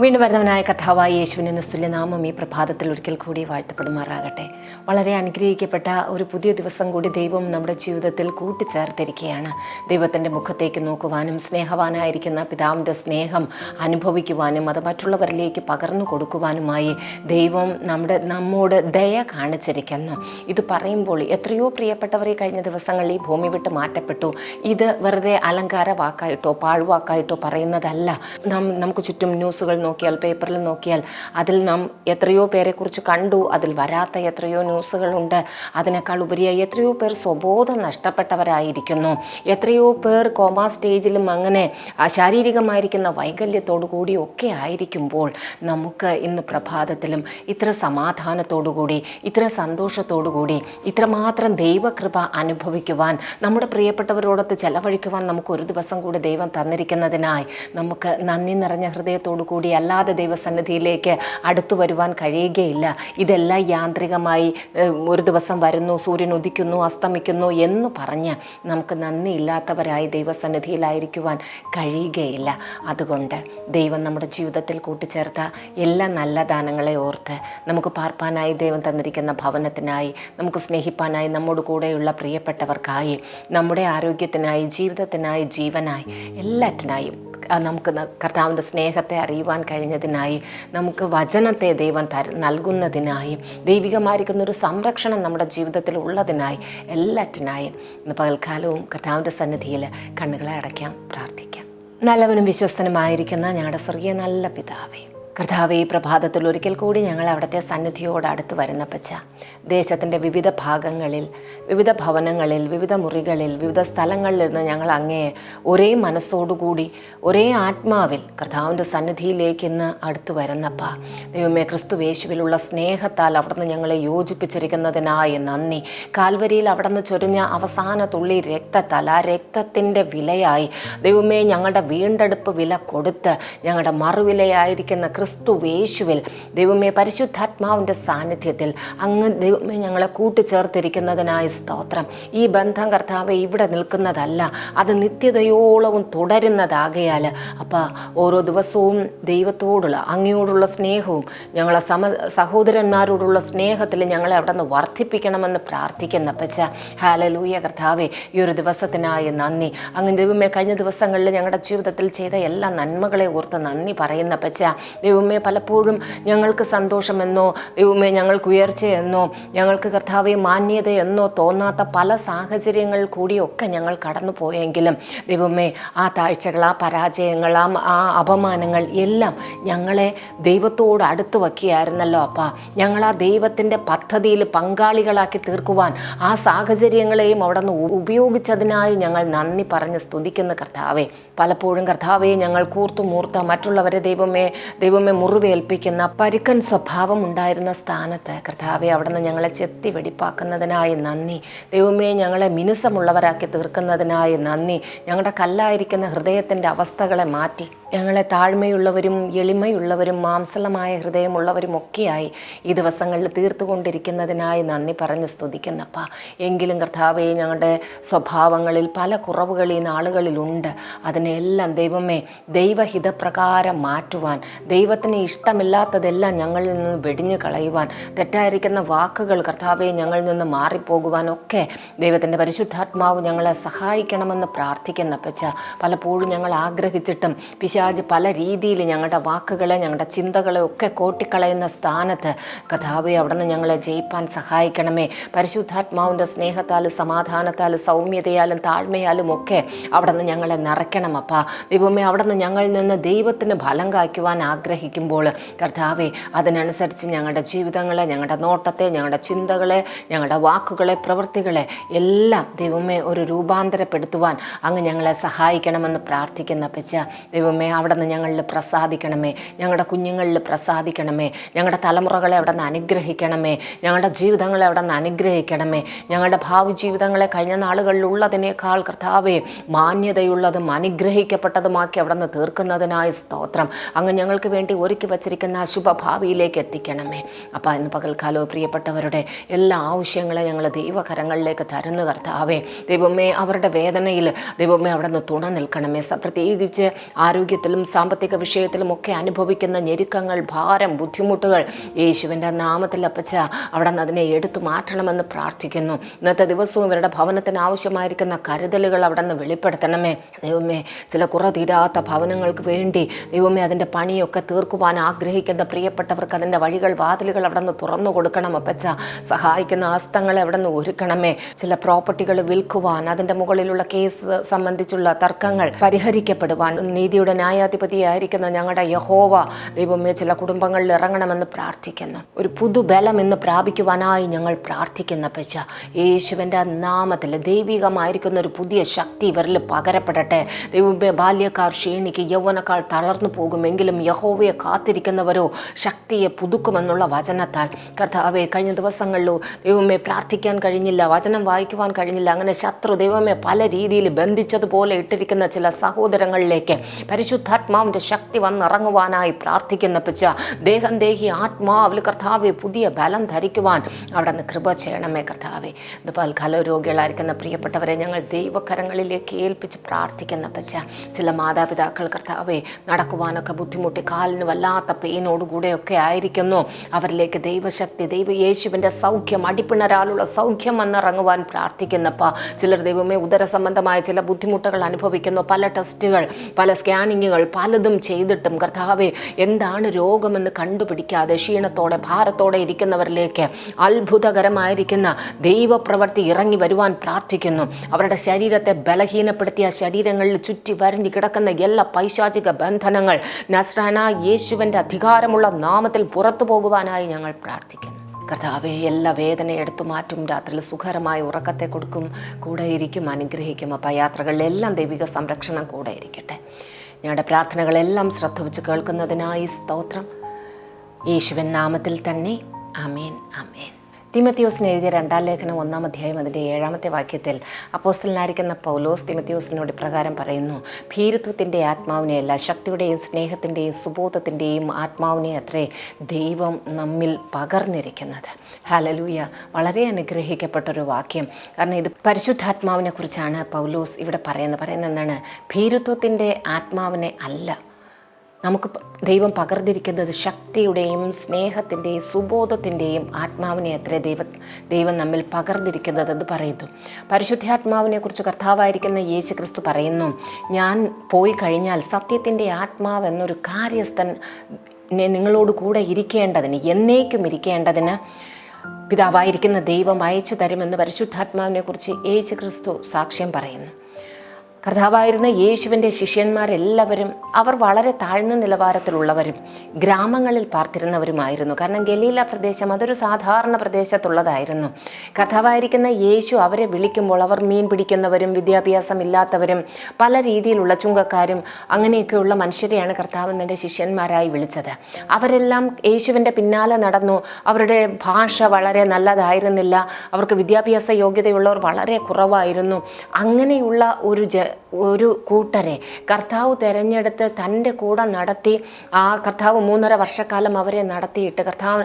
വീണ്ടും വരുന്നവനായ കഥാവായ യേശുവിന്റെ തുല്യനാമം ഈ പ്രഭാതത്തിൽ ഒരിക്കൽ കൂടി വാഴ്ത്തപ്പെടുമാറാകട്ടെ. വളരെ അനുഗ്രഹിക്കപ്പെട്ട ഒരു പുതിയ ദിവസം കൂടി ദൈവം നമ്മുടെ ജീവിതത്തിൽ കൂട്ടിച്ചേർത്തിരിക്കുകയാണ്. ദൈവത്തിന്റെ മുഖത്തേക്ക് നോക്കുവാനും സ്നേഹവാനായിരിക്കുന്ന പിതാവിന്റെ സ്നേഹം അനുഭവിക്കുവാനും അത് മറ്റുള്ളവരിലേക്ക് പകർന്നു കൊടുക്കുവാനുമായി ദൈവം നമ്മുടെ നമ്മോട് ദയ കാണിച്ചിരിക്കുന്നു. ഇത് പറയുമ്പോൾ എത്രയോ പ്രിയപ്പെട്ടവരെ കഴിഞ്ഞ ദിവസങ്ങളിൽ ഈ ഭൂമി വിട്ട് മാറ്റപ്പെട്ടു. ഇത് വെറുതെ അലങ്കാര വാക്കായിട്ടോ പാഴ്വാക്കായിട്ടോ പറയുന്നതല്ല. നമുക്ക് ചുറ്റും ന്യൂസുകൾ നോക്കിയാൽ പേപ്പറിൽ നോക്കിയാൽ അതിൽ നാം എത്രയോ പേരെക്കുറിച്ച് കണ്ടു അതിൽ വരാത്ത എത്രയോ ന്യൂസുകളുണ്ട് അതിനേക്കാൾ ഉപരിയായി എത്രയോ പേർ സ്വബോധം നഷ്ടപ്പെട്ടവരായിരിക്കുന്നു. എത്രയോ പേർ കോമാ സ്റ്റേജിലും അങ്ങനെ ശാരീരികമായിരിക്കുന്ന വൈകല്യത്തോടുകൂടി ഒക്കെ ആയിരിക്കുമ്പോൾ നമുക്ക് ഇന്ന് പ്രഭാതത്തിലും ഇത്ര സമാധാനത്തോടുകൂടി ഇത്ര സന്തോഷത്തോടുകൂടി ഇത്രമാത്രം ദൈവകൃപ അനുഭവിക്കുവാൻ നമ്മുടെ പ്രിയപ്പെട്ടവരോടൊത്ത് ചെലവഴിക്കുവാൻ നമുക്ക് ഒരു ദിവസം കൂടി ദൈവം തന്നിരിക്കുന്നതിനായി നമുക്ക് നന്ദി നിറഞ്ഞ ഹൃദയത്തോടു കൂടി അല്ലാതെ ദൈവസന്നിധിയിലേക്ക് അടുത്തു വരുവാൻ കഴിയുകയില്ല. ഇതെല്ലാം യാന്ത്രികമായി ഒരു ദിവസം വരുന്നു സൂര്യൻ ഉദിക്കുന്നു അസ്തമിക്കുന്നു എന്ന് പറഞ്ഞ് നമുക്ക് നന്ദിയില്ലാത്തവരായി ദൈവസന്നിധിയിലായിരിക്കുവാൻ കഴിയുകയില്ല. അതുകൊണ്ട് ദൈവം നമ്മുടെ ജീവിതത്തിൽ കൂട്ടിച്ചേർത്ത എല്ലാ നല്ല ദാനങ്ങളെ ഓർത്ത് നമുക്ക് പാർപ്പാനായി ദൈവം തന്നിരിക്കുന്ന ഭവനത്തിനായി നമുക്ക് സ്നേഹിപ്പാനായി നമ്മോട് കൂടെയുള്ള പ്രിയപ്പെട്ടവർക്കായി നമ്മുടെ ആരോഗ്യത്തിനായി ജീവിതത്തിനായി ജീവനായി എല്ലാറ്റിനായും നമുക്ക് കർത്താവിന്റെ സ്നേഹത്തെ അറിയുവാൻ കഴിഞ്ഞതിനായി നമുക്ക് വചനത്തെ ദൈവം തര നൽകുന്നതിനായി ദൈവികമായിരിക്കുന്ന ഒരു സംരക്ഷണം നമ്മുടെ ജീവിതത്തിൽ ഉള്ളതിനായി എല്ലാറ്റിനായും ഇന്ന് പകൽക്കാലവും കർത്താവിന്റെ സന്നിധിയിൽ കണ്ണുകളെ അടയ്ക്കാം പ്രാർത്ഥിക്കാം. നല്ലവനും വിശ്വസ്തനുമായിരിക്കുന്ന ഞങ്ങളുടെ സ്വർഗീയ നല്ല പിതാവേ കർത്താവ് ഈ പ്രഭാതത്തിൽ ഒരിക്കൽ കൂടി ഞങ്ങൾ അവിടുത്തെ സന്നിധിയോട് അടുത്ത് വരുന്ന പച്ച ദേശത്തിന്റെ വിവിധ ഭാഗങ്ങളിൽ വിവിധ ഭവനങ്ങളിൽ വിവിധ മുറികളിൽ വിവിധ സ്ഥലങ്ങളിൽ നിന്ന് ഞങ്ങൾ അങ്ങേ ഒരേ മനസ്സോടുകൂടി ഒരേ ആത്മാവിൽ കർത്താവിന്റെ സന്നിധിയിലേക്ക് ഇന്ന് അടുത്ത് വരുന്നപ്പ. ദൈവമേ ക്രിസ്തു യേശുവിലുള്ള സ്നേഹത്താൽ അവിടുന്ന് ഞങ്ങളെ യോജിപ്പിച്ചിരിക്കുന്നതിനായി നന്ദി. കാൽവരിയിൽ അവിടുന്ന് ചൊരിഞ്ഞ അവസാന തുള്ളി രക്തത്താൽ ആ രക്തത്തിന്റെ വിലയായി ദൈവമേ ഞങ്ങളുടെ വീണ്ടെടുപ്പ് വില കൊടുത്ത് ഞങ്ങളുടെ മറുവിലയായിരിക്കുന്ന ക്രിസ്തു യേശുവിൽ ദൈവമേ പരിശുദ്ധാത്മാവിന്റെ സാന്നിധ്യത്തിൽ അങ്ങ് ദൈവമേ ഞങ്ങളെ കൂട്ടിച്ചേർത്തിരിക്കുന്നതിനായ സ്തോത്രം. ഈ ബന്ധം കർത്താവ് ഇവിടെ നിൽക്കുന്നതല്ല അത് നിത്യതയോളവും തുടരുന്നതാകയാൽ. അപ്പം ഓരോ ദിവസവും ദൈവത്തോടുള്ള അങ്ങയോടുള്ള സ്നേഹവും ഞങ്ങളെ സമ സഹോദരന്മാരോടുള്ള സ്നേഹത്തിൽ ഞങ്ങളെ അവിടെ നിന്ന് വർദ്ധിപ്പിക്കണമെന്ന് പ്രാർത്ഥിക്കുന്ന പച്ച ഹാലലൂയ കർത്താവെ ഈ ഒരു ദിവസത്തിനായി നന്ദി. അങ്ങ് ദൈവമേ കഴിഞ്ഞ ദിവസങ്ങളിൽ ഞങ്ങളുടെ ജീവിതത്തിൽ ചെയ്ത എല്ലാ നന്മകളെ ഓർത്ത് നന്ദി പറയുന്ന പച്ച ദൈവമേ പലപ്പോഴും ഞങ്ങൾക്ക് സന്തോഷമെന്നോ ദൈവമേ ഞങ്ങൾക്ക് ഉയർച്ചയെന്നോ ഞങ്ങൾക്ക് കർത്താവെ മാന്യതയെന്നോ തോന്നാത്ത പല സാഹചര്യങ്ങൾ കൂടിയൊക്കെ ഞങ്ങൾ കടന്നു പോയെങ്കിലും ദൈവമേ ആ താഴ്ചകൾ ആ പരാജയങ്ങൾ ആ ആ അപമാനങ്ങൾ എല്ലാം ഞങ്ങളെ ദൈവത്തോട് അടുത്ത് വയ്ക്കുകയായിരുന്നല്ലോ അപ്പ. ഞങ്ങൾ ആ ദൈവത്തിന്റെ പദ്ധതിയിൽ പങ്കാളികളാക്കി തീർക്കുവാൻ ആ സാഹചര്യങ്ങളെയും അവിടെ നിന്ന് ഉപയോഗിച്ചതിനായി ഞങ്ങൾ നന്ദി പറഞ്ഞ് സ്തുതിക്കുന്ന കർത്താവെ. പലപ്പോഴും കർത്താവെ ഞങ്ങൾ കൂർത്തു മൂർത്ത മറ്റുള്ളവരെ ദൈവമേ ദൈവമേ മുറിവേൽപ്പിക്കുന്ന പരുക്കൻ സ്വഭാവം ഉണ്ടായിരുന്ന സ്ഥാനത്ത് കർത്താവെ അവിടെ നിന്ന് ഞങ്ങളെ ചെത്തി വെടിപ്പാക്കുന്നതിനായി നന്ദി. ദൈവമേ ഞങ്ങളെ മിനുസമുള്ളവരാക്കി തീർക്കുന്നതിനായി നന്ദി. ഞങ്ങളുടെ കല്ലായിരിക്കുന്ന ഹൃദയത്തിന്റെ അവസ്ഥകളെ മാറ്റി. ഞങ്ങളെ താഴ്മയുള്ളവരും എളിമയുള്ളവരും മാംസളമായ ഹൃദയമുള്ളവരും ഒക്കെയായി ഈ ദിവസങ്ങളിൽ തീർത്തുകൊണ്ടിരിക്കുന്നതിനായി നന്ദി പറഞ്ഞ് സ്തുതിക്കുന്നപ്പ. എങ്കിലും കർത്താവേ ഞങ്ങളുടെ സ്വഭാവങ്ങളിൽ പല കുറവുകൾ ഈ നാളുകളിലുണ്ട്. അതിനെല്ലാം ദൈവമേ ദൈവഹിതപ്രകാരം മാറ്റുവാൻ ദൈവത്തിന് ഇഷ്ടമില്ലാത്തതെല്ലാം ഞങ്ങളിൽ നിന്ന് വെടിഞ്ഞു കളയുവാൻ തെറ്റായിരിക്കുന്ന വാക്കുകൾ കർത്താവേ ഞങ്ങളിൽ നിന്ന് മാറിപ്പോകുവാനൊക്കെ ദൈവത്തിന്റെ പരിശുദ്ധാത്മാവ് ഞങ്ങളെ സഹായിക്കണമെന്ന് പ്രാർത്ഥിക്കുന്നപ്പച്ച. പലപ്പോഴും ഞങ്ങൾ ആഗ്രഹിച്ചിട്ടും പിശാജ് പല രീതിയിൽ ഞങ്ങളുടെ വാക്കുകളെ ഞങ്ങളുടെ ചിന്തകളെ ഒക്കെ കോട്ടിക്കളയുന്ന സ്ഥാനത്ത് കഥാവെ നിന്ന് ഞങ്ങളെ ജയിപ്പാൻ സഹായിക്കണമേ. പരിശുദ്ധാത്മാവിന്റെ സ്നേഹത്താലും സമാധാനത്താലും സൗമ്യതയാലും താഴ്മയാലും ഒക്കെ അവിടെ നിന്ന് ഞങ്ങളെ നിറയ്ക്കണം അപ്പ. ദൈവമേ അവിടെ നിന്ന് ഞങ്ങളിൽ നിന്ന് ദൈവത്തിന് ഫലം കായ്ക്കുവാൻ ആഗ്രഹിക്കുമ്പോൾ കർത്താവെ അതിനനുസരിച്ച് ഞങ്ങളുടെ ജീവിതങ്ങളെ ഞങ്ങളുടെ നോട്ടത്തെ ഞങ്ങളുടെ ചിന്തകളെ ഞങ്ങളുടെ വാക്കുകളെ പ്രവൃത്തികളെ എല്ലാം ദൈവമേ ഒരു രൂപാന്തരപ്പെടുത്തുവാൻ അങ്ങ് ഞങ്ങളെ സഹായിക്കണമെന്ന് പ്രാർത്ഥിക്കുന്ന പച്ച ദൈവമേ അവിടെ നിന്ന് ഞങ്ങളിൽ പ്രസാദിക്കണമേ. ഞങ്ങളുടെ കുഞ്ഞുങ്ങളിൽ പ്രസാദിക്കണമേ. ഞങ്ങളുടെ തലമുറകളെ അവിടെ നിന്ന് അനുഗ്രഹിക്കണമേ. ഞങ്ങളുടെ ജീവിതങ്ങളെ അവിടെ നിന്ന് അനുഗ്രഹിക്കണമേ. ഞങ്ങളുടെ ഭാവി ജീവിതങ്ങളെ കഴിഞ്ഞ നാളുകളിലുള്ളതിനേക്കാൾ കർത്താവെ മാന്യതയുള്ളതും അനുഗ്രഹിക്കപ്പെട്ടതുമാക്കി അവിടെ നിന്ന് തീർക്കുന്നതിനായ സ്തോത്രം. അങ്ങ് ഞങ്ങൾക്ക് വേണ്ടി ഒരുക്കി വച്ചിരിക്കുന്ന ശുഭഭാവിയിലേക്ക് എത്തിക്കണമേ. അപ്പം ഇന്ന് പകൽക്കാലവും പ്രിയപ്പെട്ടവരുടെ എല്ലാ ആവശ്യങ്ങളെ ഞങ്ങൾ ദൈവകരങ്ങളിലേക്ക് തരുന്നു കർത്താവേ. ദൈവമേ അവരുടെ വേദനയിൽ ദൈവമേ അവിടെ നിന്ന് തുണ നിൽക്കണമേ. പ്രത്യേകിച്ച് ആരോഗ്യ ആരോഗ്യത്തിലും സാമ്പത്തിക വിഷയത്തിലും ഒക്കെ അനുഭവിക്കുന്ന ഞെരുക്കങ്ങൾ ഭാരം ബുദ്ധിമുട്ടുകൾ യേശുവിന്റെ നാമത്തിൽ അപ്പച്ച അവിടെ നിന്ന് അതിനെ എടുത്തു മാറ്റണമെന്ന് പ്രാർത്ഥിക്കുന്നു. ഇന്നത്തെ ദിവസവും ഇവരുടെ ഭവനത്തിന് ആവശ്യമായിരിക്കുന്ന കരുതലുകൾ അവിടെ നിന്ന് വെളിപ്പെടുത്തണമേ. ദൈവമേ ചില കുറ തീരാത്ത ഭവനങ്ങൾക്ക് വേണ്ടി ദൈവമേ അതിന്റെ പണിയൊക്കെ തീർക്കുവാൻ ആഗ്രഹിക്കുന്ന പ്രിയപ്പെട്ടവർക്ക് അതിന്റെ വഴികൾ വാതിലുകൾ അവിടെ നിന്ന് തുറന്നു കൊടുക്കണം അപ്പച്ച. സഹായിക്കുന്ന ആസ്തങ്ങളെ അവിടെ നിന്ന് ഒരുക്കണമേ. ചില പ്രോപ്പർട്ടികൾ വിൽക്കുവാൻ അതിന്റെ മുകളിലുള്ള കേസ് സംബന്ധിച്ചുള്ള തർക്കങ്ങൾ പരിഹരിക്കപ്പെടുവാൻ നീതിയുടെ ന്യായാധിപതിയായിരിക്കുന്ന ഞങ്ങളുടെ യഹോവ ദൈവമേ ചില കുടുംബങ്ങളിൽ ഇറങ്ങണമെന്ന് പ്രാർത്ഥിക്കുന്നു. ഒരു പുതുബലം ഇന്ന് പ്രാപിക്കുവാനായി ഞങ്ങൾ പ്രാർത്ഥിക്കുന്ന പച്ച യേശുവിന്റെ നാമത്തിൽ ദൈവികമായിരിക്കുന്ന ഒരു പുതിയ ശക്തി ഇവരിൽ പകരപ്പെടട്ടെ. ദൈവമേ ബാല്യക്കാർ ക്ഷീണിക്ക് യൗവനക്കാർ തളർന്നു പോകുമെങ്കിലും യഹോവയെ കാത്തിരിക്കുന്നവരോ ശക്തിയെ പുതുക്കുമെന്നുള്ള വചനത്താൽ. കർത്താവെ കഴിഞ്ഞ ദിവസങ്ങളിലോ ദൈവമേ പ്രാർത്ഥിക്കാൻ കഴിഞ്ഞില്ല വചനം വായിക്കുവാൻ കഴിഞ്ഞില്ല. അങ്ങനെ ശത്രു ദൈവമേ പല രീതിയിൽ ബന്ധിച്ചതുപോലെ ഇട്ടിരിക്കുന്ന ചില സഹോദരങ്ങളിലേക്ക് പരിശുദ്ധാത്മാവിന്റെ ശക്തി വന്നിറങ്ങുവാനായി പ്രാർത്ഥിക്കുന്ന പിച്ച ദേഹം ദേഹി ആത്മാവിൽ കർത്താവെ പുതിയ ബലം ധരിക്കുവാൻ അവിടെ നിന്ന് കൃപ ചെയ്യണമേ കർത്താവെ. ഇതുപോലെ രോഗികളായിരിക്കുന്ന പ്രിയപ്പെട്ടവരെ ഞങ്ങൾ ദൈവകരങ്ങളിലേക്ക് ഏൽപ്പിച്ച് പ്രാർത്ഥിക്കുന്ന പച്ച ചില മാതാപിതാക്കൾ കർത്താവെ നടക്കുവാനൊക്കെ ബുദ്ധിമുട്ടി കാലിന് വല്ലാത്ത പെയിനോടുകൂടെയൊക്കെ ആയിരിക്കുന്നു. അവരിലേക്ക് ദൈവശക്തി ദൈവ യേശുവിന്റെ സൗഖ്യം അടിപ്പിണരാലുള്ള സൗഖ്യം വന്നിറങ്ങുവാൻ പ്രാർത്ഥിക്കുന്നപ്പ ചിലർ ദൈവമേ ഉദര സംബന്ധമായ ചില ബുദ്ധിമുട്ടുകൾ അനുഭവിക്കുന്നു. പല ടെസ്റ്റുകൾ പല സ്കാനിങ്ങുകൾ പലതും ചെയ്തിട്ടും കർത്താവെ എന്താണ് രോഗമെന്ന് കണ്ടുപിടിക്കാതെ ക്ഷീണത്തോടെ ഭാരത്തോടെ ഇരിക്കുന്നവരിലേക്ക് അത്ഭുതകരമായിരിക്കുന്ന ദൈവപ്രവൃത്തി ഇറങ്ങി വരുവാൻ പ്രാർത്ഥിക്കുന്നു. അവരുടെ ശരീരത്തെ ബലഹീനപ്പെടുത്തിയ ശരീരങ്ങളിൽ ചുറ്റി വരഞ്ഞു കിടക്കുന്ന എല്ലാ പൈശാചിക ബന്ധനങ്ങൾ നസ്രാന യേശുവിന്റെ അധികാരമുള്ള നാമത്തിൽ പുറത്തു പോകുവാനായി ഞങ്ങൾ പ്രാർത്ഥിക്കുന്നു. കർത്താവെ എല്ലാ വേദന എടുത്തു മാറ്റും രാത്രിയിൽ സുഖകരമായ ഉറക്കത്തെ കൊടുക്കും കൂടെയിരിക്കും അനുഗ്രഹിക്കും. അപ്പം യാത്രകളിലെല്ലാം ദൈവിക സംരക്ഷണം കൂടെ ഇരിക്കട്ടെ. ഞങ്ങളുടെ പ്രാർത്ഥനകളെല്ലാം ശ്രദ്ധ വെച്ച് കേൾക്കുന്നതിനായി സ്തോത്രം. യേശുവൻ നാമത്തിൽ തന്നെ. അമേൻ അമേൻ തിമത്തിയോസിന് എഴുതിയ രണ്ടാം ലേഖനം ഒന്നാം അധ്യായം അതിന്റെ ഏഴാമത്തെ വാക്യത്തിൽ അപ്പോസ്റ്റലിനായിരിക്കുന്ന പൗലോസ് തിമത്യോസിനോട് പ്രകാരം പറയുന്നു ഭീരുത്വത്തിന്റെ ആത്മാവിനെയല്ല ശക്തിയുടെയും സ്നേഹത്തിന്റെയും സുബോധത്തിന്റെയും ആത്മാവിനെ അത്രേ ദൈവം നമ്മിൽ പകർന്നിരിക്കുന്നത്. ഹലലൂയ വളരെ അനുഗ്രഹിക്കപ്പെട്ടൊരു വാക്യം. കാരണം ഇത് പരിശുദ്ധാത്മാവിനെ കുറിച്ചാണ് പൗലോസ് ഇവിടെ പറയുന്നത്. പറയുന്നത് എന്താണ്? ഭീരുത്വത്തിന്റെ ആത്മാവിനെ അല്ല നമുക്ക് ദൈവം പകർന്നിരിക്കുന്നത് ശക്തിയുടെയും സ്നേഹത്തിന്റെയും സുബോധത്തിന്റെയും ആത്മാവിനെ അത്ര ദൈവ ദൈവം നമ്മിൽ പകർന്നിരിക്കുന്നത് എന്ന് പറയുന്നു. പരിശുദ്ധാത്മാവിനെക്കുറിച്ച് കർത്താവായിരിക്കുന്ന യേശു ക്രിസ്തു പറയുന്നു ഞാൻ പോയി കഴിഞ്ഞാൽ സത്യത്തിന്റെ ആത്മാവ് എന്നൊരു കാര്യസ്ഥൻ നിങ്ങളോട് കൂടെ ഇരിക്കേണ്ടതിന് എന്നേക്കും ഇരിക്കേണ്ടതിന് പിതാവായിരിക്കുന്ന ദൈവം അയച്ചു തരുമെന്ന് പരിശുദ്ധാത്മാവിനെക്കുറിച്ച് യേശു ക്രിസ്തു സാക്ഷ്യം പറയുന്നു. കർത്താവായിരുന്ന യേശുവിന്റെ ശിഷ്യന്മാരെല്ലാവരും അവർ വളരെ താഴ്ന്ന നിലവാരത്തിലുള്ളവരും ഗ്രാമങ്ങളിൽ പാർത്തിരുന്നവരുമായിരുന്നു. കാരണം ഗലീല പ്രദേശം അതൊരു സാധാരണ പ്രദേശത്തുള്ളതായിരുന്നു. കർത്താവായിരിക്കുന്ന യേശു അവരെ വിളിക്കുമ്പോൾ അവർ മീൻ പിടിക്കുന്നവരും വിദ്യാഭ്യാസം ഇല്ലാത്തവരും പല രീതിയിലുള്ള ചുങ്കക്കാരും അങ്ങനെയൊക്കെയുള്ള മനുഷ്യരെയാണ് കർത്താവ് തന്റെ ശിഷ്യന്മാരായി വിളിച്ചത്. അവരെല്ലാം യേശുവിന്റെ പിന്നാലെ നടന്നു. അവരുടെ ഭാഷ വളരെ നല്ലതായിരുന്നില്ല. അവർക്ക് വിദ്യാഭ്യാസ യോഗ്യതയുള്ളവർ വളരെ കുറവായിരുന്നു. അങ്ങനെയുള്ള ഒരു ഒരു കൂട്ടരെ. കർത്താവ് തിരഞ്ഞെടുത്ത് തന്റെ കൂടെ നടത്തി ആ കർത്താവ് മൂന്നര വർഷക്കാലം അവരെ നടത്തിയിട്ട് കർത്താവ്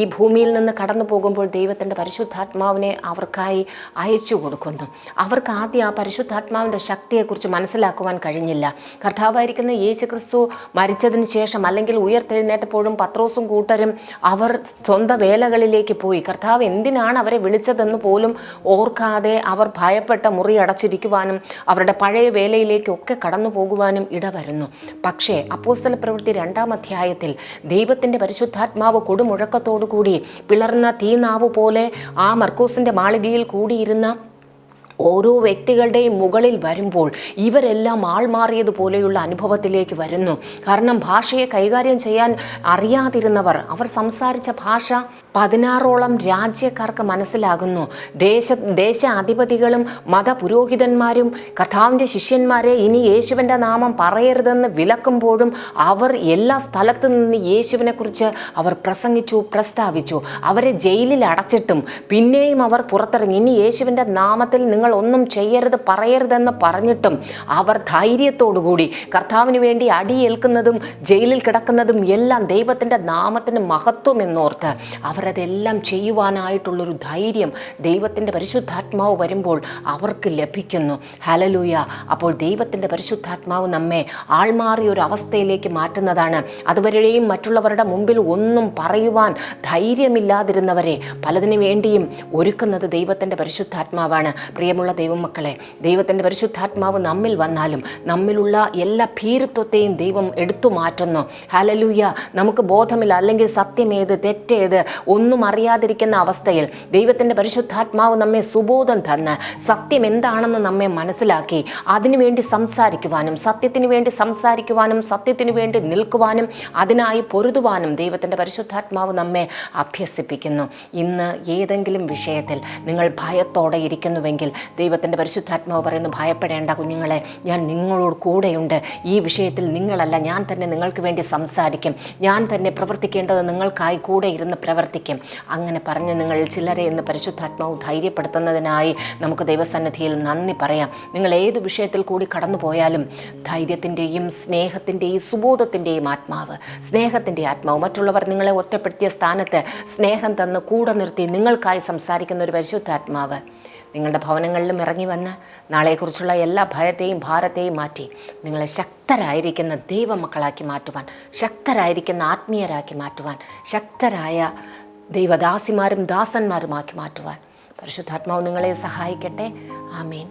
ഈ ഭൂമിയിൽ നിന്ന് കടന്നു പോകുമ്പോൾ ദൈവത്തിന്റെ പരിശുദ്ധാത്മാവിനെ അവർക്കായി അയച്ചു കൊടുക്കുന്നു. അവർക്ക് ആദ്യം ആ പരിശുദ്ധാത്മാവിന്റെ ശക്തിയെക്കുറിച്ച് മനസ്സിലാക്കുവാൻ കഴിഞ്ഞില്ല. കർത്താവായിരിക്കുന്ന യേശുക്രിസ്തു മരിച്ചതിന് ശേഷം അല്ലെങ്കിൽ ഉയർത്തെഴുന്നേറ്റപ്പോഴും പത്രോസും കൂട്ടരും അവർ സ്വന്തം വേലകളിലേക്ക് പോയി. കർത്താവ് എന്തിനാണ് അവരെ വിളിച്ചതെന്ന് പോലും ഓർക്കാതെ അവർ ഭയപ്പെട്ട മുറി അടച്ചിരിക്കുവാനും അവരുടെ പഴയ വേലയിലേക്കൊക്കെ കടന്നു പോകുവാനും ഇടവരുന്നു. പക്ഷേ അപ്പോസ്തല പ്രവൃത്തി രണ്ടാം അധ്യായത്തിൽ ദൈവത്തിന്റെ പരിശുദ്ധാത്മാവ് കൊടുമുഴക്കത്തോടുകൂടി പിളർന്ന തീനാവ് പോലെ ആ മർക്കോസിന്റെ മാളികയിൽ കൂടിയിരുന്ന ഓരോ വ്യക്തികളുടെയും മുകളിൽ വരുമ്പോൾ ഇവരെല്ലാം ആൾമാറിയതുപോലെയുള്ള അനുഭവത്തിലേക്ക് വരുന്നു. കാരണം ഭാഷയെ കൈകാര്യം ചെയ്യാൻ അറിയാതിരുന്നവർ അവർ സംസാരിച്ച ഭാഷ പതിനാറോളം രാജ്യക്കാർക്ക് മനസ്സിലാകുന്നു. ദേശ ദേശാധിപതികളും മതപുരോഹിതന്മാരും കഥാവിന്റെ ശിഷ്യന്മാരെ ഇനി യേശുവിന്റെ നാമം പറയരുതെന്ന് വിലക്കുമ്പോഴും അവർ എല്ലാ സ്ഥലത്തു നിന്ന് യേശുവിനെക്കുറിച്ച് അവർ പ്രസംഗിച്ചു പ്രസ്താവിച്ചു. അവരെ ജയിലിൽ അടച്ചിട്ടും പിന്നെയും അവർ പുറത്തിറങ്ങി. ഇനി യേശുവിന്റെ നാമത്തിൽ നിങ്ങൾ ഒന്നും ചെയ്യരുത് പറയരുതെന്ന് പറഞ്ഞിട്ടും അവർ ധൈര്യത്തോടുകൂടി കർത്താവിന് വേണ്ടി അടിയേൽക്കുന്നതും ജയിലിൽ കിടക്കുന്നതും എല്ലാം ദൈവത്തിന്റെ നാമത്തിന് മഹത്വം എന്നോർത്ത് അവർ അവരതെല്ലാം ചെയ്യുവാനായിട്ടുള്ളൊരു ധൈര്യം ദൈവത്തിന്റെ പരിശുദ്ധാത്മാവ് വരുമ്പോൾ അവർക്ക് ലഭിക്കുന്നു. ഹലലൂയ അപ്പോൾ ദൈവത്തിന്റെ പരിശുദ്ധാത്മാവ് നമ്മെ ആൾമാറിയ ഒരു അവസ്ഥയിലേക്ക് മാറ്റുന്നതാണ്. അതുവരെയും മറ്റുള്ളവരുടെ മുമ്പിൽ ഒന്നും പറയുവാൻ ധൈര്യമില്ലാതിരുന്നവരെ പലതിനു വേണ്ടിയും ഒരുക്കുന്നത് ദൈവത്തിന്റെ പരിശുദ്ധാത്മാവാണ്. പ്രിയമുള്ള ദൈവമക്കളെ ദൈവത്തിന്റെ പരിശുദ്ധാത്മാവ് നമ്മിൽ വന്നാലും നമ്മിലുള്ള എല്ലാ ഭീരുത്വത്തെയും ദൈവം എടുത്തു മാറ്റുന്നു. ഹലലൂയ നമുക്ക് ബോധമില്ല. അല്ലെങ്കിൽ സത്യമേത് തെറ്റേത് ഒന്നും അറിയാതിരിക്കുന്ന അവസ്ഥയിൽ ദൈവത്തിന്റെ പരിശുദ്ധാത്മാവ് നമ്മെ സുബോധം തന്ന് സത്യം എന്താണെന്ന് നമ്മെ മനസ്സിലാക്കി അതിനുവേണ്ടി സംസാരിക്കുവാനും സത്യത്തിന് വേണ്ടി സംസാരിക്കുവാനും സത്യത്തിന് വേണ്ടി നിൽക്കുവാനും അതിനായി പൊരുതുവാനും ദൈവത്തിന്റെ പരിശുദ്ധാത്മാവ് നമ്മെ അഭ്യസിപ്പിക്കുന്നു. ഇന്ന് ഏതെങ്കിലും വിഷയത്തിൽ നിങ്ങൾ ഭയത്തോടെ ഇരിക്കുന്നുവെങ്കിൽ ദൈവത്തിന്റെ പരിശുദ്ധാത്മാവ് പറയുന്നു ഭയപ്പെടേണ്ട കുഞ്ഞുങ്ങളെ ഞാൻ നിങ്ങളോട് കൂടെയുണ്ട്. ഈ വിഷയത്തിൽ നിങ്ങളല്ല ഞാൻ തന്നെ നിങ്ങൾക്ക് വേണ്ടി സംസാരിക്കും. ഞാൻ തന്നെ പ്രവർത്തിക്കേണ്ടത് നിങ്ങൾക്കായി കൂടെ ഇരുന്ന് പ്രവർത്തിക്കും. അങ്ങനെ പറഞ്ഞ് നിങ്ങൾ ചിലരെ ഇന്ന് പരിശുദ്ധാത്മാവ് ധൈര്യപ്പെടുത്തുന്നതിനായി നമുക്ക് ദൈവസന്നിധിയിൽ നന്ദി പറയാം. നിങ്ങൾ ഏത് വിഷയത്തിൽ കൂടി കടന്നു പോയാലും ധൈര്യത്തിന്റെയും സ്നേഹത്തിന്റെയും സുബോധത്തിന്റെയും ആത്മാവ് സ്നേഹത്തിന്റെ ആത്മാവ്. മറ്റുള്ളവർ നിങ്ങളെ ഒറ്റപ്പെടുത്തിയ സ്ഥാനത്ത് സ്നേഹം തന്ന് കൂടെ നിർത്തി നിങ്ങൾക്കായി സംസാരിക്കുന്ന ഒരു പരിശുദ്ധാത്മാവ് നിങ്ങളുടെ ഭവനങ്ങളിലും ഇറങ്ങി വന്ന് നാളെക്കുറിച്ചുള്ള എല്ലാ ഭയത്തെയും ഭാരത്തെയും മാറ്റി നിങ്ങളെ ശക്തരായിരിക്കുന്ന ദൈവമക്കളാക്കി മാറ്റുവാൻ ശക്തരായിരിക്കുന്ന ആത്മീയരാക്കി മാറ്റുവാൻ ശക്തരായ ദൈവദാസിമാരും ദാസന്മാരുമാക്കി മാറ്റുവാൻ. പരിശുദ്ധാത്മാവ് നിങ്ങളെ സഹായിക്കട്ടെ. ആമീൻ.